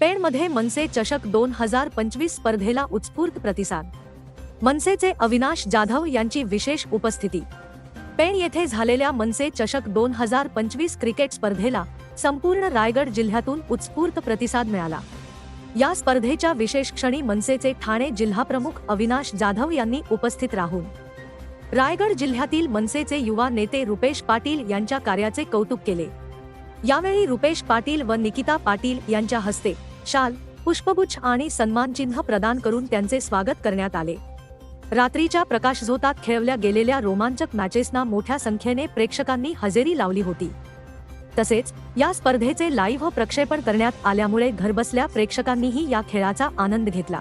पेणमध्ये मनसे चषक दोन हजार पंचवीस स्पर्धेला उत्स्फूर्त प्रतिसाद. मनसेचे अविनाश जाधव यांची विशेष उपस्थिती. पेण येथे झालेल्या मनसे चषक दोन हजार पंचवीस क्रिकेट स्पर्धेला संपूर्ण रायगड जिल्ह्यातून उत्स्फूर्त प्रतिसाद मिळाला. या स्पर्धेच्या विशेष क्षणी मनसेचे ठाणे जिल्हाप्रमुख अविनाश जाधव यांनी उपस्थित राहून. रायगड जिल्ह्यातील मनसेचे युवा नेते रुपेश पाटील यांच्या कार्याचे कौतुक केले. यावेळी रुपेश पाटील व निकिता पाटील यांच्या हस्ते शाल पुष्पगुच्छ आणि सन्मानचिन्ह प्रदान करून त्यांचे स्वागत करण्यात आले. रात्रीच्या प्रकाशझोतात खेळवल्या गेलेल्या रोमांचक मॅचेसना मोठ्या संख्येने प्रेक्षकांनी हजेरी लावली होती. तसेच या स्पर्धेचे लाईव्ह प्रक्षेपण करण्यात आल्यामुळे घरबसल्या प्रेक्षकांनीही या खेळाचा आनंद घेतला.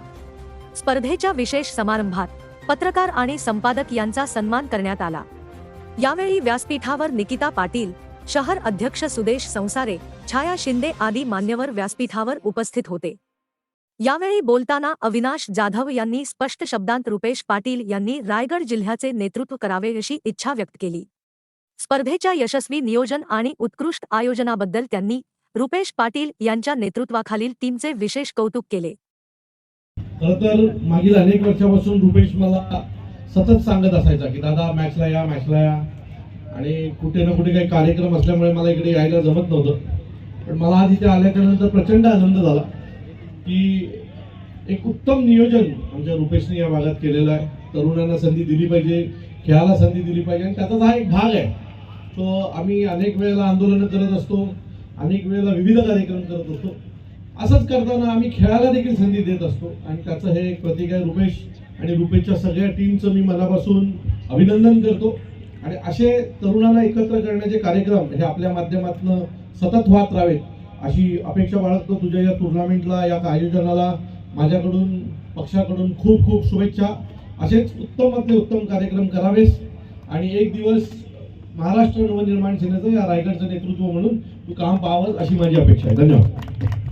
स्पर्धेच्या विशेष समारंभात पत्रकार आणि संपादक यांचा सन्मान करण्यात आला. यावेळी व्यासपीठावर निकिता पाटील शहर अध्यक्ष सुदेश संसारे छाया शिंदे आदी मान्यवर व्यासपीठावर उपस्थित होते. यावेळी बोलताना अविनाश जाधव यांनी स्पष्ट शब्दांत रुपेश पाटील यांनी रायगड जिल्ह्याचे नेतृत्व करावे अशी इच्छा व्यक्त केली. स्पर्धेच्या यशस्वी नियोजन आणि उत्कृष्ट आयोजनाबद्दल त्यांनी रुपेश पाटील यांच्या नेतृत्वाखालील टीमचे विशेष कौतुक केले. तर मागील अनेक वर्षापासून रुपेश मला सतत सांगत असायचा की दादा मॅचला या मॅचला या. आणि कुठे ना कुठे काही कार्यक्रम असल्यामुळे मला इकडे यायला जमत नव्हतं. पण मला आज इथे आल्याच्यानंतर प्रचंड आनंद झाला की एक उत्तम नियोजन आमच्या रुपेशने या भागात केलेलं आहे. तरुणांना संधी दिली पाहिजे खेळाला संधी दिली पाहिजे आणि त्याचाच हा एक भाग आहे. तो आम्ही अनेक वेळेला आंदोलनं करत असतो अनेक वेळेला विविध कार्यक्रम करत असतो. असंच करताना आम्ही खेळाला देखील संधी देत असतो आणि त्याचं हे एक प्रतीक आहे. रुपेश आणि रुपेशच्या सगळ्या टीमचं मी मनापासून अभिनंदन करतो. आणि असे तरुणांना एकत्र करण्याचे कार्यक्रम हे आपल्या माध्यमातून सतत होत राहावेत. अशी अपेक्षा बाळगतो तुझ्या या टुर्नामेंटला या आयोजनाला. माझ्याकडून पक्षाकडून खूप खूप शुभेच्छा. असेच उत्तमातले उत्तम कार्यक्रम करावेस. आणि एक दिवस महाराष्ट्र नवनिर्माण सेनेचं या रायगडचं नेतृत्व म्हणून तू काम पाहावंस अशी माझी अपेक्षा आहे. धन्यवाद.